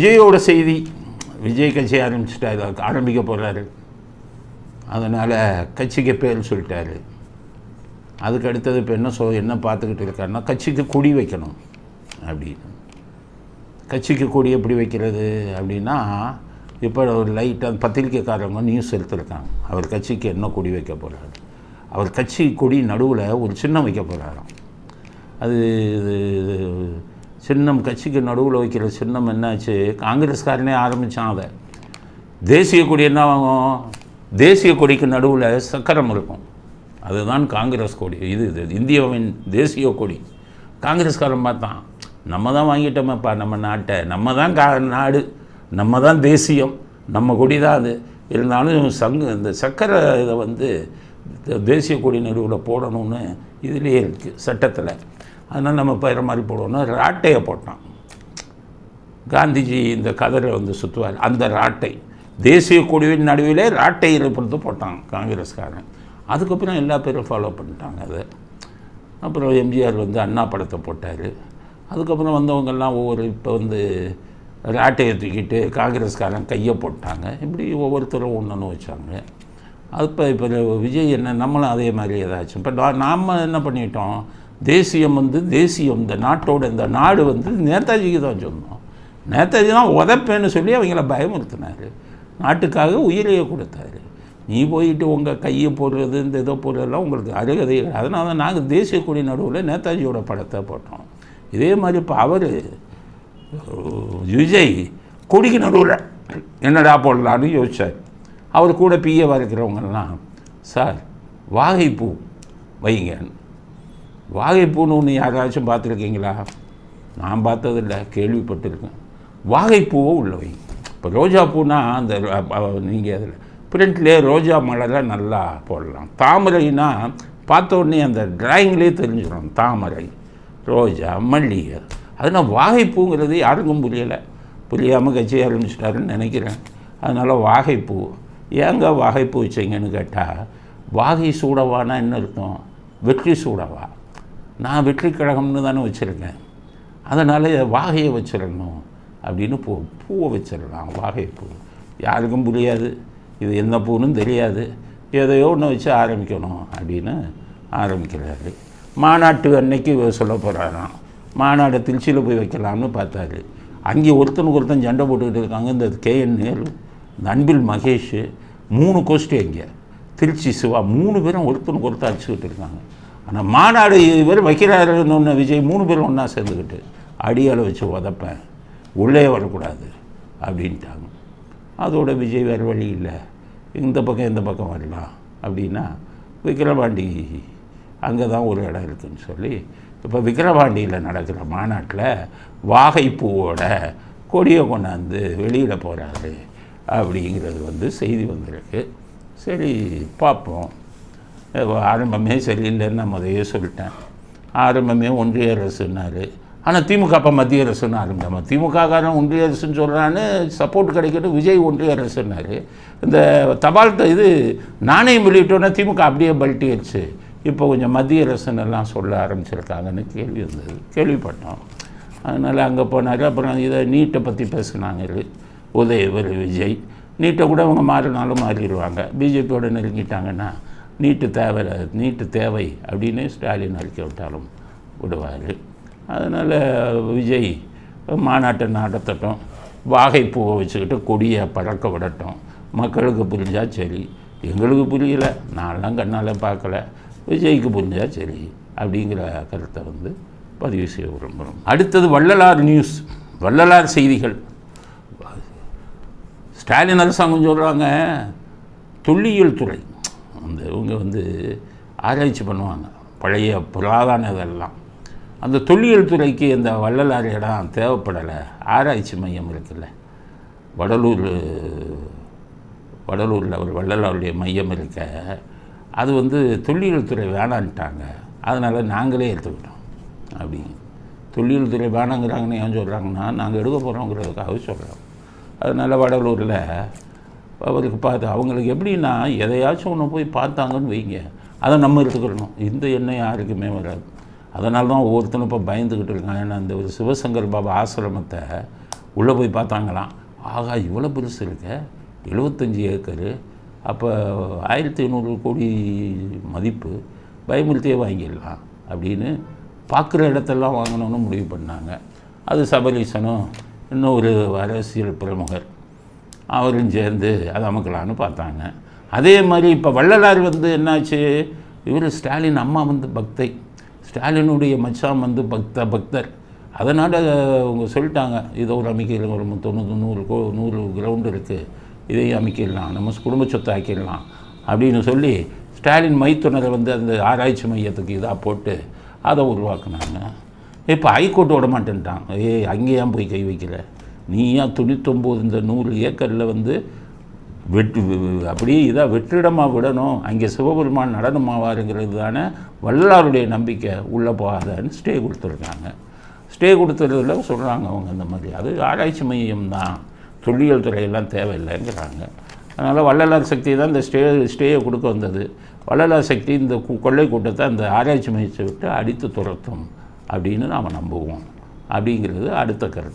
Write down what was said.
விஜயோட செய்தி விஜய் கட்சி ஆரம்பிச்சிட்டாரு ஆரம்பிக்க போகிறாரு அதனால் கட்சிக்கு பேர் சொல்லிட்டாரு. அதுக்கு அடுத்தது இப்போ என்ன சொல் என்ன பார்த்துக்கிட்டு இருக்காருன்னா கட்சிக்கு கொடி வைக்கணும் அப்படின்னு. கட்சிக்கு கொடி எப்படி வைக்கிறது அப்படின்னா இப்போ ஒரு லைட்டாக பத்திரிக்கைக்காரங்க நியூஸ் எடுத்துருக்காங்க. அவர் கட்சிக்கு என்ன கொடி வைக்க போகிறாரு அவர் கட்சி கொடி நடுவில் ஒரு சின்னம் வைக்க போகிறாராம் அது இது இது சின்னம் கட்சிக்கு நடுவில் வைக்கிற சின்னம் என்னாச்சு? காங்கிரஸ்காரனே ஆரம்பித்தான் அதை தேசிய கொடி என்ன ஆகும் தேசிய கொடிக்கு நடுவில் சக்கரம் இருக்கும். அதுதான் காங்கிரஸ் கொடி. இது இது இந்தியாவின் தேசிய கொடி. காங்கிரஸ்காரன் பார்த்தான் நம்ம தான் வாங்கிட்டோமேப்பா நம்ம நாட்டை. நம்ம தான் கா நாடு. நம்ம தான் தேசியம். நம்ம கொடி தான் அது. இருந்தாலும் சங்கு இந்த சக்கரை இதை வந்து தேசிய கொடி நடுவில் போடணும்னு இதுலேயே இருக்குது சட்டத்தில். அதனால் நம்ம பயிர மாதிரி போடுவோம்னா ராட்டையை போட்டான் காந்திஜி இந்த கதரை வந்து சுற்றுவார் அந்த ராட்டை. தேசிய குழுவின் நடுவிலே ராட்டை இருப்பது போட்டான் காங்கிரஸ்காரன். அதுக்கப்புறம் எல்லா பேரும் ஃபாலோ பண்ணிட்டாங்க அதை. அப்புறம் எம்ஜிஆர் வந்து அண்ணா படத்தை போட்டார். அதுக்கப்புறம் வந்தவங்கெல்லாம் ஒவ்வொரு இப்போ வந்து ராட்டையை தூக்கிட்டு காங்கிரஸ்காரன் கையை போட்டாங்க. இப்படி ஒவ்வொருத்தரும் ஒன்று வச்சாங்க. அப்போ இப்போ விஜய் என்ன நம்மளும் அதே மாதிரி ஏதாச்சும். இப்போ நாம் என்ன பண்ணிட்டோம்? தேசியம் வந்து தேசியம் இந்த நாட்டோட இந்த நாடு வந்து நேதாஜிக்கு தான் சொன்னோம். நேதாஜி தான் உதப்பேன்னு சொல்லி அவங்கள பயமுறுத்தினார். நாட்டுக்காக உயிரையே கொடுத்தாரு. நீ போயிட்டு உங்கள் கையை போடுறது இந்த இதை போடுறதெல்லாம் உங்களுக்கு அருகதை அதனால தான் நாங்கள் தேசிய கொடி நடுவில் நேதாஜியோட படத்தை போட்டோம். இதே மாதிரி இப்போ அவர் விஜய் கொடிக்கு நடுவில் என்னடா போடலான்னு யோசிச்சார். அவர் கூட பிஏவாக இருக்கிறவங்கெல்லாம் சார் வாகைப்பூ வைங்கன்னு. வாகைப்பூன்னு ஒன்று யாராச்சும் பார்த்துருக்கீங்களா? நான் பார்த்ததில்ல கேள்விப்பட்டிருக்கேன். வாகைப்பூவை உள்ள வைங்க இப்போ ரோஜா பூனா அந்த நீங்கள் அதில் பிரிண்ட்லேயே ரோஜா மலர்லாம் நல்லா போடலாம். தாமரைனா பார்த்த உடனே அந்த டிராயிங்லேயே தெரிஞ்சிடும் தாமரை ரோஜா மல்லிகை. அதனால் வாகைப்பூங்கிறது யாருக்கும் புரியலை. புரியாமல் கட்சி ஆரம்பிச்சிட்டாருன்னு நினைக்கிறேன். அதனால் வாகைப்பூ ஏங்க வாகைப்பூ வச்சீங்கன்னு கேட்டால் வாகை சூடவானா என்ன இருக்கும் வெற்றி சூடவா? நான் வெற்றி கழகம்னு தானே வச்சுருக்கேன். அதனால் வாகையை வச்சிடணும் அப்படின்னு பூ பூவை வச்சிடலாம் வாகை பூ. யாருக்கும் புரியாது. இது என்ன பூன்னு தெரியாது. எதையோ ஒன்று வச்சு ஆரம்பிக்கணும் அப்படின்னு ஆரம்பிக்கிறாரு. மாநாட்டு அன்னைக்கு சொல்ல போகிறாராம் மாநாடு திருச்சியில் போய் வைக்கலாம்னு பார்த்தாரு. அங்கே ஒருத்தனுக்கு ஒருத்தன் சண்டை போட்டுக்கிட்டு இருக்காங்க. இந்த கேஎன் நேரு இந்த அன்பில் மகேஷ் மூணு கோஷ்டி அங்கே. திருச்சி சிவா மூணு பேரும் ஒருத்தனுக்கு ஒருத்தர் அடிச்சுக்கிட்டு இருக்காங்க. ஆனால் மாநாடு இவர் வைக்கிறாருன்னு ஒன்று விஜய் மூணு பேரும் ஒன்றா சேர்ந்துக்கிட்டு அடியால் வச்சு உதப்பேன் உள்ளே வரக்கூடாது அப்படின்ட்டாங்க. அதோட விஜய் வேறு வழி இல்லை. இந்த பக்கம் இந்த பக்கம் வரலாம். அப்படின்னா விக்கிரவாண்டி அங்கே தான் ஒரு இடம் இருக்குன்னு சொல்லி இப்போ விக்கிரவாண்டியில் நடக்கிற மாநாட்டில் வாகைப்பூவோட கொடியை கொண்டாந்து வெளியில் போகிறாரு அப்படிங்கிறது வந்து செய்தி வந்திருக்கு. சரி பார்ப்போம். ஆரம்பமே சரியில்லைன்னு நான் முதையே சொல்லிட்டேன். ஆரம்பமே ஒன்றிய அரசுன்னாரு. ஆனால் திமுக அப்போ மத்திய அரசுன்னு ஆரம்பிச்சாமா? திமுககாரன் ஒன்றிய அரசுன்னு சொல்கிறான்னு சப்போர்ட் கிடைக்கட்டும் விஜய் ஒன்றிய அரசுன்னாரு. இந்த தபால் இது நாணயம் வெளியிட்டோன்னா திமுக அப்படியே பல்ட்டிடுச்சு இப்போ கொஞ்சம் மத்திய அரசுன்னு எல்லாம் சொல்ல ஆரம்பிச்சிருக்காங்கன்னு கேள்வி இருந்தது. கேள்விப்பட்டோம். அதனால் அங்கே போனார். அப்புறம் இதை நீட்டை பற்றி பேசுனாங்க உதயவர் விஜய். நீட்டை கூட அவங்க மாறினாலும் மாறிடுவாங்க. பிஜேபியோட நெருங்கிட்டாங்கன்னா நீட்டு தேவை நீட்டு தேவை அப்படின்னு ஸ்டாலின் அறிக்கை விட்டாலும் விடுவார். அதனால் விஜய் மாநாட்டை நடத்தட்டும் வாகைப்பூவை வச்சுக்கிட்டு கொடியை பறக்க விடட்டும். மக்களுக்கு புரிஞ்சால் சரி எங்களுக்கு புரியல நான்லாம் கண்ணால் பார்க்கல விஜய்க்கு புரிஞ்சால் சரி அப்படிங்கிற கருத்தை வந்து பதிவு செய்ய விரும்புகிறோம். அடுத்தது வள்ளலார் நியூஸ் வள்ளலார் செய்திகள். ஸ்டாலின் அரசாங்கம் சொல்கிறாங்க தொல்லியல் துறை. அந்த இவங்க வந்து ஆராய்ச்சி பண்ணுவாங்க. பழைய புராதான இதெல்லாம் அந்த தொல்லியல் துறைக்கு இந்த வள்ளலார் இடம் தேவைப்படலை. ஆராய்ச்சி மையம் இருக்குல்ல. வடலூர் வடலூரில் ஒரு வள்ளலாருடைய மையம் இருக்க. அது வந்து தொல்லியல் துறை வேணான்ட்டாங்க. அதனால் நாங்களே எடுத்துக்கிட்டோம். அப்படி. தொல்லியல் துறை வேணாங்கிறாங்கன்னு ஏன் சொல்கிறாங்கன்னா நாங்கள் எடுக்க போகிறோங்கிறதுக்காக சொல்கிறோம் அதனால் வடலூரில் அவருக்கு பார்த்து அவங்களுக்கு எப்படின்னா எதையாச்சும் ஒன்று போய் பார்த்தாங்கன்னு வைங்க. அதை நம்ம எடுத்துக்கிடணும் இந்த எண்ணம் யாருக்குமே வராது. அதனால தான் ஒவ்வொருத்தனும் இப்போ பயந்துக்கிட்டு இருக்காங்க. ஏன்னா இந்த ஒரு சிவசங்கர் பாபா ஆசிரமத்தை உள்ளே போய் பார்த்தாங்களாம். ஆகா இவ்வளோ பெருசு இருக்க. எழுபத்தஞ்சி ஏக்கரு. அப்போ ஆயிரத்தி ஐநூறு கோடி மதிப்பு. பயமுறுத்தியே வாங்கிடலாம் அப்படின்னு பார்க்குற இடத்தெல்லாம் வாங்கணும்னு முடிவு பண்ணாங்க. அது சபரீசனும் ஒரு அரசியல் பிரமுகர். அவரும் சேர்ந்து அதை அமுக்கலான்னு பார்த்தாங்க. அதே மாதிரி இப்போ வள்ளலார் வந்து என்னாச்சு? இவர் ஸ்டாலின் அம்மா வந்து பக்தை. ஸ்டாலினுடைய மச்சான் வந்து பக்த பக்தர். அதனால் அவங்க சொல்லிட்டாங்க இதை ஒரு அமைக்கலாம் ஒரு தொண்ணூறு நூறு கோ நூறு கிரவுண்டு இருக்குது இதையும் அமைக்கிடலாம் நம்ம குடும்ப சொத்தை ஆக்கிடலாம். அப்படின்னு சொல்லி ஸ்டாலின் மைத்துணரை வந்து அந்த ஆராய்ச்சி மையத்துக்கு இதாக போட்டு அதை உருவாக்குனாங்க. இப்போ ஹைகோர்ட் விட மாட்டேன்ட்டான். ஏய் அங்கேயே போய் கை வைக்கல. நீயா ஏன் இந்த நூறு ஏக்கரில் வந்து வெட்டு அப்படியே இதாக வெற்றிடமாக விடணும். அங்கே சிவபெருமான் நடனமாவாருங்கிறது தானே வள்ளலாருடைய நம்பிக்கை. உள்ளே போகாதன்னு ஸ்டே கொடுத்துருக்காங்க. ஸ்டே கொடுத்துறதுல சொல்கிறாங்க அவங்க இந்த மாதிரி. அது ஆராய்ச்சி மையம் தான் தொல்லியல் துறையெல்லாம் தேவையில்லைங்கிறாங்க. அதனால் வள்ளலார் சக்தி தான் இந்த ஸ்டே ஸ்டேயை கொடுக்க வந்தது. வள்ளலார் சக்தி இந்த கொள்ளை கூட்டத்தை அந்த ஆராய்ச்சி மையத்தை விட்டு அடித்து துரத்தும் அப்படின்னு நாம் நம்புவோம். அப்படிங்கிறது அடுத்த கருத்து.